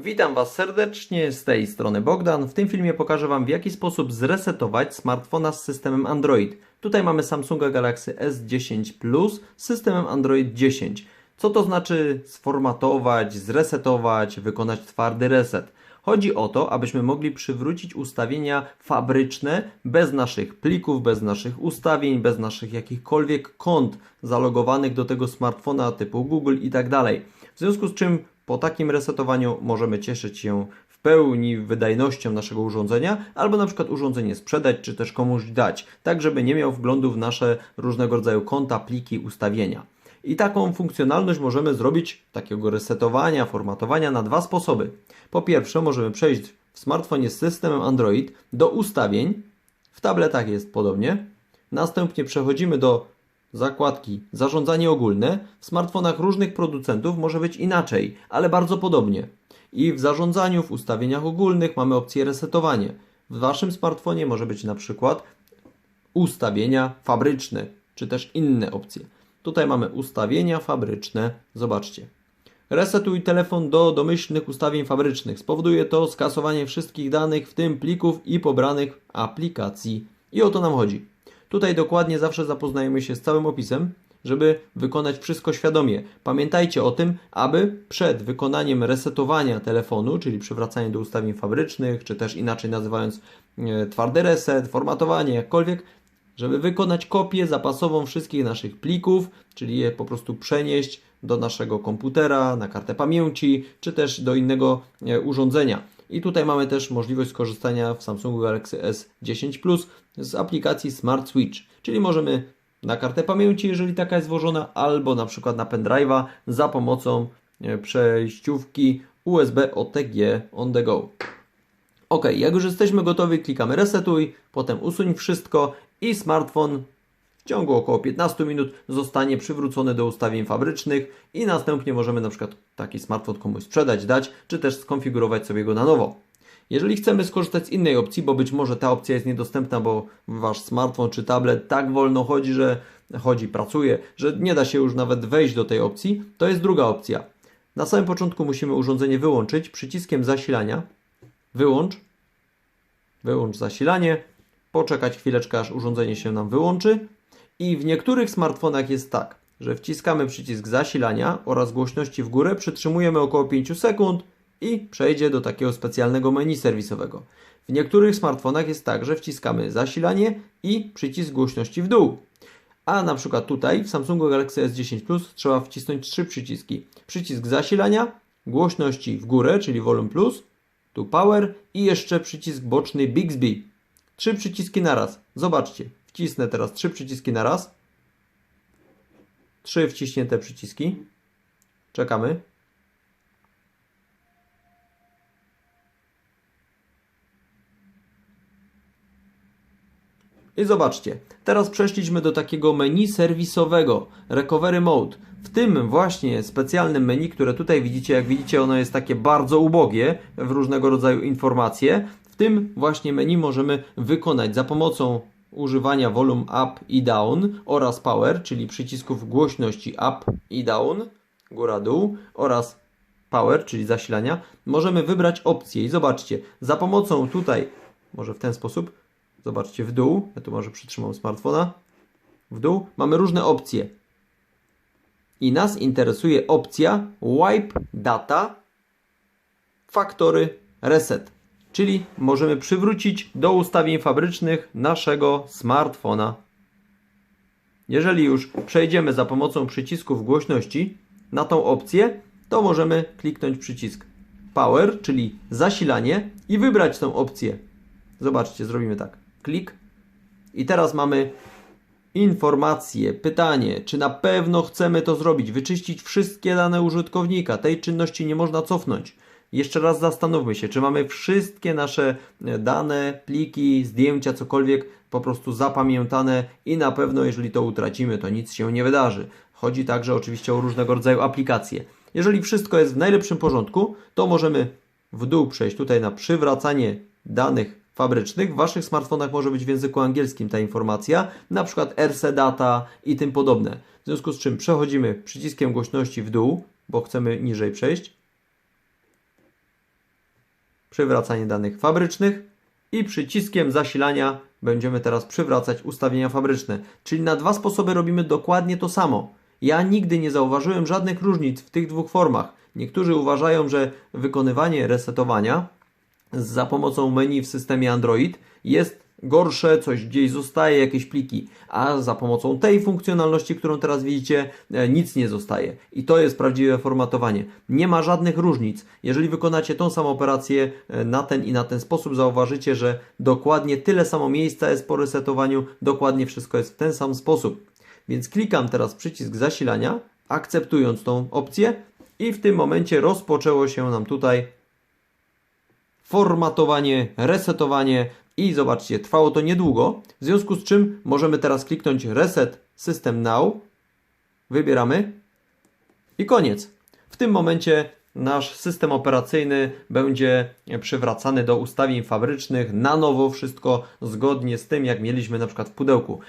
Witam Was serdecznie, z tej strony Bogdan. W tym filmie pokażę Wam w jaki sposób zresetować smartfona z systemem Android. Tutaj mamy Samsunga Galaxy S10 Plus z systemem Android 10. Co to znaczy sformatować, zresetować, wykonać twardy reset? Chodzi o to, abyśmy mogli przywrócić ustawienia fabryczne bez naszych plików, bez naszych ustawień, bez naszych jakichkolwiek kont zalogowanych do tego smartfona typu Google i tak dalej. W związku z czym po takim resetowaniu możemy cieszyć się w pełni wydajnością naszego urządzenia, albo na przykład urządzenie sprzedać, czy też komuś dać, tak żeby nie miał wglądu w nasze różnego rodzaju konta, pliki, ustawienia. I taką funkcjonalność możemy zrobić, takiego resetowania, formatowania na dwa sposoby. Po pierwsze, możemy przejść w smartfonie z systemem Android do ustawień, w tabletach jest podobnie. Następnie przechodzimy do zakładki Zarządzanie ogólne. W smartfonach różnych producentów może być inaczej, ale bardzo podobnie. I w zarządzaniu, w ustawieniach ogólnych mamy opcję resetowanie. W Waszym smartfonie może być na przykład ustawienia fabryczne, czy też inne opcje. Tutaj mamy ustawienia fabryczne. Zobaczcie. Resetuj telefon do domyślnych ustawień fabrycznych. Spowoduje to skasowanie wszystkich danych, w tym plików i pobranych aplikacji. I o to nam chodzi. Tutaj dokładnie zawsze zapoznajemy się z całym opisem, żeby wykonać wszystko świadomie. Pamiętajcie o tym, aby przed wykonaniem resetowania telefonu, czyli przywracania do ustawień fabrycznych, czy też inaczej nazywając e, twardy reset, formatowanie, jakkolwiek, żeby wykonać kopię zapasową wszystkich naszych plików, czyli je po prostu przenieść do naszego komputera, na kartę pamięci, czy też do innego e, urządzenia. I tutaj mamy też możliwość skorzystania w Samsungu Galaxy S10 Plus z aplikacji Smart Switch, czyli możemy na kartę pamięci, jeżeli taka jest włożona, albo na przykład na pendrive'a za pomocą e, przejściówki USB OTG on the go. Ok, jak już jesteśmy gotowi, klikamy resetuj, potem usuń wszystko i smartfon w ciągu około 15 minut zostanie przywrócony do ustawień fabrycznych i następnie możemy na przykład taki smartfon komuś sprzedać, dać, czy też skonfigurować sobie go na nowo. Jeżeli chcemy skorzystać z innej opcji, bo być może ta opcja jest niedostępna, bo wasz smartfon czy tablet tak wolno chodzi, że chodzi, pracuje, że nie da się już nawet wejść do tej opcji, to jest druga opcja. Na samym początku musimy urządzenie wyłączyć przyciskiem zasilania. Wyłącz. Wyłącz zasilanie. Poczekać chwileczkę, aż urządzenie się nam wyłączy. I w niektórych smartfonach jest tak, że wciskamy przycisk zasilania oraz głośności w górę, przytrzymujemy około 5 sekund i przejdzie do takiego specjalnego menu serwisowego. W niektórych smartfonach jest tak, że wciskamy zasilanie i przycisk głośności w dół. A na przykład tutaj w Samsungu Galaxy S10 Plus trzeba wcisnąć trzy przyciski. Przycisk zasilania, głośności w górę, czyli volume plus, tu power i jeszcze przycisk boczny Bixby. Trzy przyciski naraz. Zobaczcie. Wcisnę teraz trzy przyciski naraz. Trzy wciśnięte przyciski. Czekamy. I zobaczcie, teraz przeszliśmy do takiego menu serwisowego, Recovery Mode. W tym właśnie specjalnym menu, które tutaj widzicie, jak widzicie ono jest takie bardzo ubogie w różnego rodzaju informacje. W tym właśnie menu możemy wykonać za pomocą używania volume up i down oraz power, czyli przycisków głośności up i down, góra dół oraz power, czyli zasilania, możemy wybrać opcję i zobaczcie, za pomocą tutaj, może w ten sposób, zobaczcie w dół, ja tu może przytrzymam smartfona, w dół mamy różne opcje. I nas interesuje opcja wipe data factory reset. Czyli możemy przywrócić do ustawień fabrycznych naszego smartfona. Jeżeli już przejdziemy za pomocą przycisków głośności na tą opcję, to możemy kliknąć przycisk Power, czyli zasilanie i wybrać tą opcję. Zobaczcie, zrobimy tak. Klik. I teraz mamy informacje, pytanie, czy na pewno chcemy to zrobić, wyczyścić wszystkie dane użytkownika. Tej czynności nie można cofnąć. Jeszcze raz zastanówmy się, czy mamy wszystkie nasze e, dane, pliki, zdjęcia, cokolwiek po prostu zapamiętane i na pewno, jeżeli to utracimy, to nic się nie wydarzy. Chodzi także oczywiście o różnego rodzaju aplikacje. Jeżeli wszystko jest w najlepszym porządku, to możemy w dół przejść tutaj na przywracanie danych fabrycznych. W Waszych smartfonach może być w języku angielskim ta informacja, na przykład RC Data i tym podobne. W związku z czym przechodzimy przyciskiem głośności w dół, bo chcemy niżej przejść. Przywracanie danych fabrycznych i przyciskiem zasilania będziemy teraz przywracać ustawienia fabryczne. Czyli na dwa sposoby robimy dokładnie to samo. Ja nigdy nie zauważyłem żadnych różnic w tych dwóch formach. Niektórzy uważają, że wykonywanie resetowania za pomocą menu w systemie Android jest gorsze, coś gdzieś zostaje, jakieś pliki, a za pomocą tej funkcjonalności, którą teraz widzicie, e, nic nie zostaje. I to jest prawdziwe formatowanie. Nie ma żadnych różnic. Jeżeli wykonacie tą samą operację e, na ten i na ten sposób, zauważycie, że dokładnie tyle samo miejsca jest po resetowaniu, dokładnie wszystko jest w ten sam sposób. Więc klikam teraz przycisk zasilania, akceptując tą opcję i w tym momencie rozpoczęło się nam tutaj formatowanie, resetowanie i zobaczcie, trwało to niedługo, w związku z czym możemy teraz kliknąć Reset System Now, wybieramy i koniec. W tym momencie nasz system operacyjny będzie przywracany do ustawień fabrycznych na nowo, wszystko zgodnie z tym, jak mieliśmy na przykład w pudełku.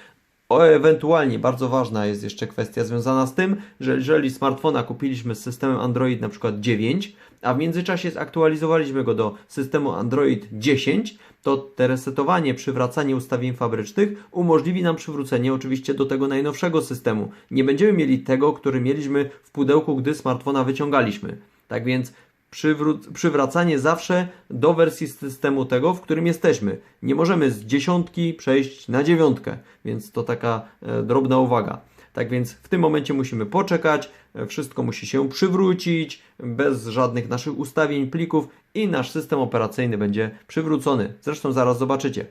O, ewentualnie bardzo ważna jest jeszcze kwestia związana z tym, że jeżeli smartfona kupiliśmy z systemem Android na przykład 9, a w międzyczasie zaktualizowaliśmy go do systemu Android 10, to te resetowanie, przywracanie ustawień fabrycznych umożliwi nam przywrócenie oczywiście do tego najnowszego systemu. Nie będziemy mieli tego, który mieliśmy w pudełku, gdy smartfona wyciągaliśmy. Tak więc przywracanie zawsze do wersji systemu tego, w którym jesteśmy. Nie możemy z dziesiątki przejść na dziewiątkę, więc to taka e, drobna uwaga. Tak więc w tym momencie musimy poczekać, e, wszystko musi się przywrócić bez żadnych naszych ustawień, plików i nasz system operacyjny będzie przywrócony. Zresztą zaraz zobaczycie.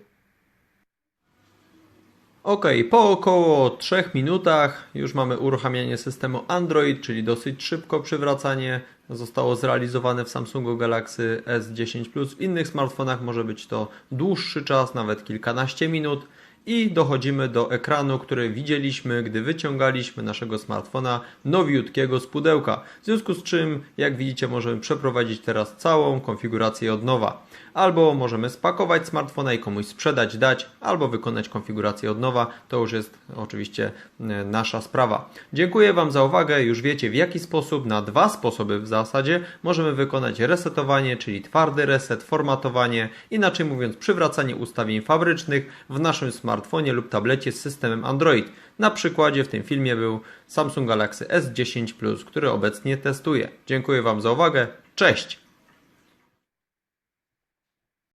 Ok, po około 3 minutach już mamy uruchamianie systemu Android, czyli dosyć szybko przywracanie. Zostało zrealizowane w Samsungu Galaxy S10 Plus. W innych smartfonach może być to dłuższy czas, nawet kilkanaście minut. I dochodzimy do ekranu, który widzieliśmy, gdy wyciągaliśmy naszego smartfona nowiutkiego z pudełka. W związku z czym, jak widzicie, możemy przeprowadzić teraz całą konfigurację od nowa. Albo możemy spakować smartfona i komuś sprzedać, dać, albo wykonać konfigurację od nowa. To już jest oczywiście e, nasza sprawa. Dziękuję Wam za uwagę. Już wiecie w jaki sposób, na dwa sposoby w zasadzie, możemy wykonać resetowanie, czyli twardy reset, formatowanie, inaczej mówiąc przywracanie ustawień fabrycznych w naszym smartfonie lub tablecie z systemem Android. Na przykładzie w tym filmie był Samsung Galaxy S10 Plus, który obecnie testuję. Dziękuję Wam za uwagę. Cześć!